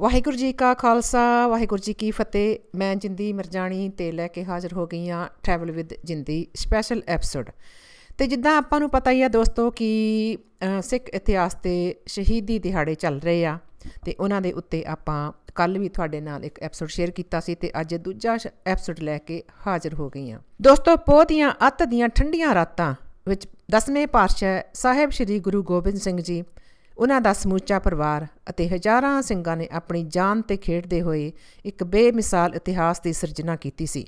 ਵਾਹਿਗੁਰੂ ਜੀ ਕਾ ਖਾਲਸਾ, ਵਾਹਿਗੁਰੂ ਜੀ ਕੀ ਫਤਿਹ। ਮੈਂ ਜਿੰਦੀ ਮਰਜਾਣੀ ਤੇ ਲੈ ਕੇ ਹਾਜ਼ਰ ਹੋ ਗਈ ਹਾਂ travel with Jindi special episode ਤੇ ਜਿੱਦਾਂ ਆਪਾਂ ਨੂੰ ਪਤਾ ਹੀ ਆ ਦੋਸਤੋ ਕਿ ਸਿੱਖ ਇਤਿਹਾਸ ਤੇ ਸ਼ਹੀਦੀ ਦਿਹਾੜੇ ਚੱਲ ਰਹੇ ਆ ਤੇ ਉਹਨਾਂ ਦੇ ਉੱਤੇ ਆਪਾਂ ਕੱਲ ਵੀ ਤੁਹਾਡੇ ਨਾਲ ਇੱਕ ਐਪੀਸੋਡ ਸ਼ੇਅਰ ਕੀਤਾ ਸੀ ਤੇ ਅੱਜ ਦੂਜਾ ਐਪੀਸੋਡ ਲੈ ਕੇ ਹਾਜ਼ਰ ਹੋ ਗਈ ਹਾਂ। ਦੋਸਤੋ ਪੋਤੀਆਂ ਅੱਤ ਦੀਆਂ ਠੰਡੀਆਂ ਰਾਤਾਂ ਵਿੱਚ ਦਸਵੇਂ ਪਾਤਸ਼ਾਹ ਸਾਹਿਬ ਸ੍ਰੀ ਗੁਰੂ ਗੋਬਿੰਦ ਸਿੰਘ ਜੀ ਉਹਨਾਂ ਦਾ ਸਮੂਚਾ ਪਰਿਵਾਰ ਅਤੇ ਹਜ਼ਾਰਾਂ ਸਿੰਘਾਂ ਨੇ ਆਪਣੀ ਜਾਨ ਤੇ ਖੇਡਦੇ ਹੋਏ ਇੱਕ ਬੇਮਿਸਾਲ ਇਤਿਹਾਸ ਦੀ ਸਿਰਜਣਾ ਕੀਤੀ ਸੀ।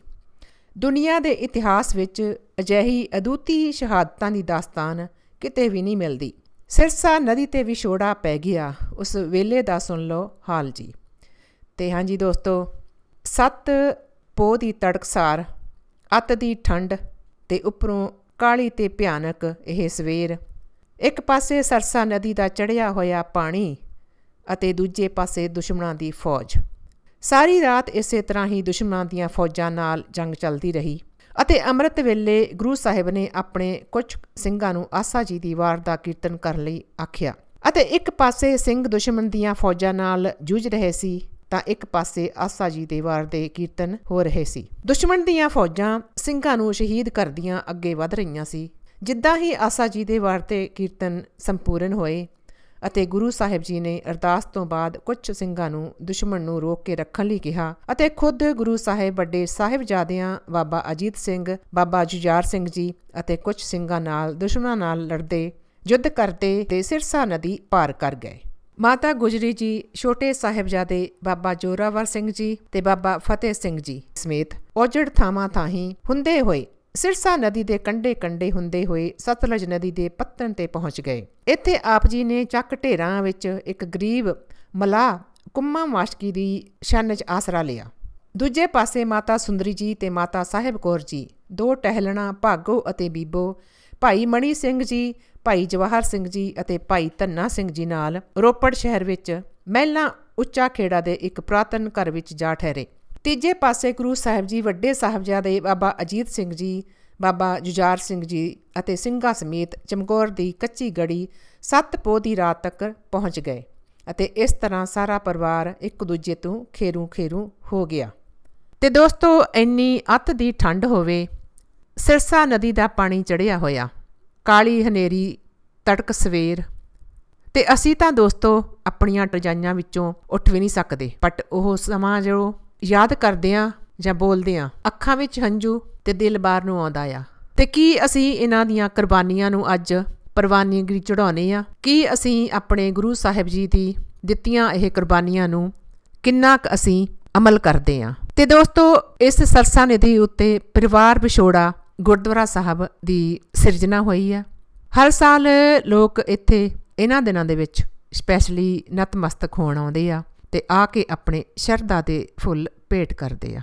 ਦੁਨੀਆ ਦੇ ਇਤਿਹਾਸ ਵਿੱਚ ਅਜਿਹੀ ਅਦੁੱਤੀ ਸ਼ਹਾਦਤਾਂ ਦੀ ਦਾਸਤਾਨ ਕਿਤੇ ਵੀ ਨਹੀਂ ਮਿਲਦੀ। ਸਿਰਸਾ ਨਦੀ ਤੇ ਵਿਛੋੜਾ ਪੈ ਗਿਆ। ਉਸ ਵੇਲੇ ਦਾ ਸੁਣ ਲਓ ਹਾਲ ਜੀ। ਤੇ ਹਾਂਜੀ ਦੋਸਤੋ, ਸੱਤ ਪੋਹ ਦੀ ਤੜਕਸਾਰ, ਅੱਤ ਦੀ ਠੰਡ ਤੇ ਉੱਪਰੋਂ ਕਾਲੀ ਤੇ ਭਿਆਨਕ ਇਹ ਸਵੇਰ ਇੱਕ ਪਾਸੇ ਸਰਸਾ ਨਦੀ ਦਾ ਚੜਿਆ ਹੋਇਆ ਪਾਣੀ ਅਤੇ ਦੂਜੇ ਪਾਸੇ ਦੁਸ਼ਮਣਾਂ ਦੀ ਫੌਜ। ਸਾਰੀ ਰਾਤ ਇਸੇ ਤਰ੍ਹਾਂ ਹੀ ਦੁਸ਼ਮਣਾਂ ਦੀਆਂ ਫੌਜਾਂ ਨਾਲ ਜੰਗ ਚੱਲਦੀ ਰਹੀ ਅਤੇ ਅੰਮ੍ਰਿਤ ਵੇਲੇ ਗੁਰੂ ਸਾਹਿਬ ਨੇ ਆਪਣੇ ਕੁਝ ਸਿੰਘਾਂ ਨੂੰ ਆਸਾ ਜੀ ਦੀ ਵਾਰ ਦਾ ਕੀਰਤਨ ਕਰਨ ਲਈ ਆਖਿਆ। ਅਤੇ ਇੱਕ ਪਾਸੇ ਸਿੰਘ ਦੁਸ਼ਮਣ ਦੀਆਂ ਫੌਜਾਂ ਨਾਲ ਜੂਝ ਰਹੇ ਸੀ, ਤਾਂ ਇੱਕ ਪਾਸੇ ਆਸਾ ਜੀ ਦੇ ਵਾਰ ਦੇ ਕੀਰਤਨ ਹੋ ਰਹੇ ਸੀ। ਦੁਸ਼ਮਣ ਦੀਆਂ ਫੌਜਾਂ ਸਿੰਘਾਂ ਨੂੰ ਸ਼ਹੀਦ ਕਰਦੀਆਂ ਅੱਗੇ ਵਧ ਰਹੀਆਂ ਸੀ। ਜਿੱਦਾਂ ਹੀ ਆਸਾ ਜੀ ਦੇ ਵਾਰ ਤੇ ਕੀਰਤਨ ਸੰਪੂਰਨ ਹੋਏ ਅਤੇ ਗੁਰੂ ਸਾਹਿਬ ਜੀ ਨੇ ਅਰਦਾਸ ਤੋਂ ਬਾਅਦ ਕੁਝ ਸਿੰਘਾਂ ਨੂੰ, ਦੁਸ਼ਮਣ ਨੂੰ ਰੋਕ ਕੇ ਰੱਖਣ ਲਈ ਕਿਹਾ ਅਤੇ ਖੁਦ ਗੁਰੂ ਸਾਹਿਬ ਵੱਡੇ ਸਾਹਿਬਜ਼ਾਦਿਆਂ ਬਾਬਾ ਅਜੀਤ ਸਿੰਘ, ਬਾਬਾ ਜੁਝਾਰ ਸਿੰਘ ਜੀ ਅਤੇ ਕੁਝ ਸਿੰਘਾਂ ਨਾਲ, ਦੁਸ਼ਮਣਾਂ ਨਾਲ ਲੜਦੇ, ਯੁੱਧ ਕਰਦੇ ਤੇ ਸਿਰਸਾ ਨਦੀ ਪਾਰ ਕਰ ਗਏ। ਮਾਤਾ ਗੁਜਰੀ ਜੀ, ਛੋਟੇ ਸਾਹਿਬਜ਼ਾਦੇ ਬਾਬਾ ਜੋਰਾਵਰ ਸਿੰਘ ਜੀ ਤੇ ਬਾਬਾ ਫਤਿਹ ਸਿੰਘ ਜੀ ਸਮੇਤ ਔਜੜ ਥਾਵਾਂ ਥਾਹੀਂ ਹੁੰਦੇ ਹੋਏ ਸਿਰਸਾ ਨਦੀ ਦੇ ਕੰਢੇ ਕੰਢੇ ਹੁੰਦੇ ਹੋਏ ਸਤਲੁਜ ਨਦੀ ਦੇ ਪੱਤਣ ਤੇ ਪਹੁੰਚ ਗਏ। ਇੱਥੇ ਆਪ ਜੀ ਨੇ ਚੱਕ ਢੇਰਾਂ ਵਿੱਚ ਇੱਕ ਗਰੀਬ ਮਲਾਹ ਕੁੰਮਾ ਮਾਸ਼ਕੀ ਦੀ ਛੰਨ 'ਚ ਆਸਰਾ ਲਿਆ। ਦੂਜੇ ਪਾਸੇ ਮਾਤਾ ਸੁੰਦਰੀ ਜੀ ਤੇ ਮਾਤਾ ਸਾਹਿਬ ਕੌਰ ਜੀ, ਦੋ ਟਹਿਲਣਾ ਭਾਗੋ ਅਤੇ ਬੀਬੋ, ਭਾਈ ਮਣੀ ਸਿੰਘ ਜੀ, ਭਾਈ ਜਵਾਹਰ ਸਿੰਘ ਜੀ ਅਤੇ ਭਾਈ ਧੰਨਾ ਸਿੰਘ ਜੀ ਨਾਲ ਰੋਪੜ ਸ਼ਹਿਰ ਵਿੱਚ ਮਹਿਲਾ ਉੱਚਾ ਖੇੜਾ ਦੇ ਇੱਕ ਪ੍ਰਾਤਨ ਘਰ ਵਿੱਚ ਜਾ ਠਹਿਰੇ। ਤੀਜੇ ਪਾਸੇ ਗੁਰੂ ਸਾਹਿਬ ਜੀ ਵੱਡੇ ਸਾਹਿਬਜ਼ਾਦੇ ਬਾਬਾ ਅਜੀਤ ਸਿੰਘ ਜੀ, ਬਾਬਾ ਜੁਝਾਰ ਸਿੰਘ ਜੀ ਅਤੇ ਸਿੰਘਾਂ ਸਮੇਤ ਚਮਕੌਰ ਦੀ ਕੱਚੀ ਗੜੀ ਸੱਤ ਪੋਹ ਦੀ ਰਾਤ ਤੱਕ ਪਹੁੰਚ ਗਏ ਅਤੇ ਇਸ ਤਰ੍ਹਾਂ ਸਾਰਾ ਪਰਿਵਾਰ ਇੱਕ ਦੂਜੇ ਤੋਂ ਖੇਰੂ ਖੇਰੂ ਹੋ ਗਿਆ। ਤੇ ਦੋਸਤੋ, ਇੰਨੀ ਅੱਤ ਦੀ ਠੰਡ ਹੋਵੇ, ਸਿਰਸਾ ਨਦੀ ਦਾ ਪਾਣੀ ਚੜਿਆ ਹੋਇਆ, ਕਾਲੀ ਹਨੇਰੀ, ਤੜਕ ਸਵੇਰ। ਤੇ ਅਸੀਂ ਤਾਂ ਦੋਸਤੋ, ਆਪਣੀਆਂ ਰਜਾਈਆਂ ਵਿੱਚੋਂ ਉੱਠ ਵੀ ਨਹੀਂ ਸਕਦੇ ਬਟ ਉਹ ਸਮਾਂ ਜੋ ਯਾਦ ਕਰਦੇ ਆ ਜਾਂ ਬੋਲਦੇ ਆ? ਅੱਖਾਂ ਵਿੱਚ ਹੰਝੂ ਤੇ ਦਿਲ ਬਾਹਰ ਨੂੰ ਆਉਂਦਾ ਆ। ਤੇ ਕੀ ਅਸੀਂ ਇਹਨਾਂ ਦੀਆਂ ਕੁਰਬਾਨੀਆਂ ਨੂੰ ਅੱਜ ਪ੍ਰਵਾਨਗੀ ਚੜਾਉਨੇ ਆ? ਕੀ ਅਸੀਂ ਆਪਣੇ ਗੁਰੂ ਸਾਹਿਬ ਜੀ ਦੀ ਦਿੱਤੀਆਂ ਇਹ ਕੁਰਬਾਨੀਆਂ ਨੂੰ ਕਿੰਨਾ ਕੁ ਅਸੀਂ ਅਮਲ ਕਰਦੇ ਆ? ਤੇ ਦੋਸਤੋ, ਇਸ ਸਰਸਾ ਨਿਧੀ ਉੱਤੇ ਪਰਿਵਾਰ ਵਿਛੋੜਾ ਗੁਰਦੁਆਰਾ ਸਾਹਿਬ ਦੀ ਸਿਰਜਣਾ ਹੋਈ ਆ। ਹਰ ਸਾਲ ਲੋਕ ਇੱਥੇ ਇਹਨਾਂ ਦਿਨਾਂ ਦੇ ਵਿੱਚ ਸਪੈਸ਼ਲੀ ਨਤਮਸਤਕ ਹੋਣ ਆਉਂਦੇ ਆ। ਤੇ ਆ ਕੇ ਆਪਣੇ ਸ਼ਰਧਾ ਦੇ ਫੁੱਲ ਭੇਟ ਕਰਦੇ ਆ।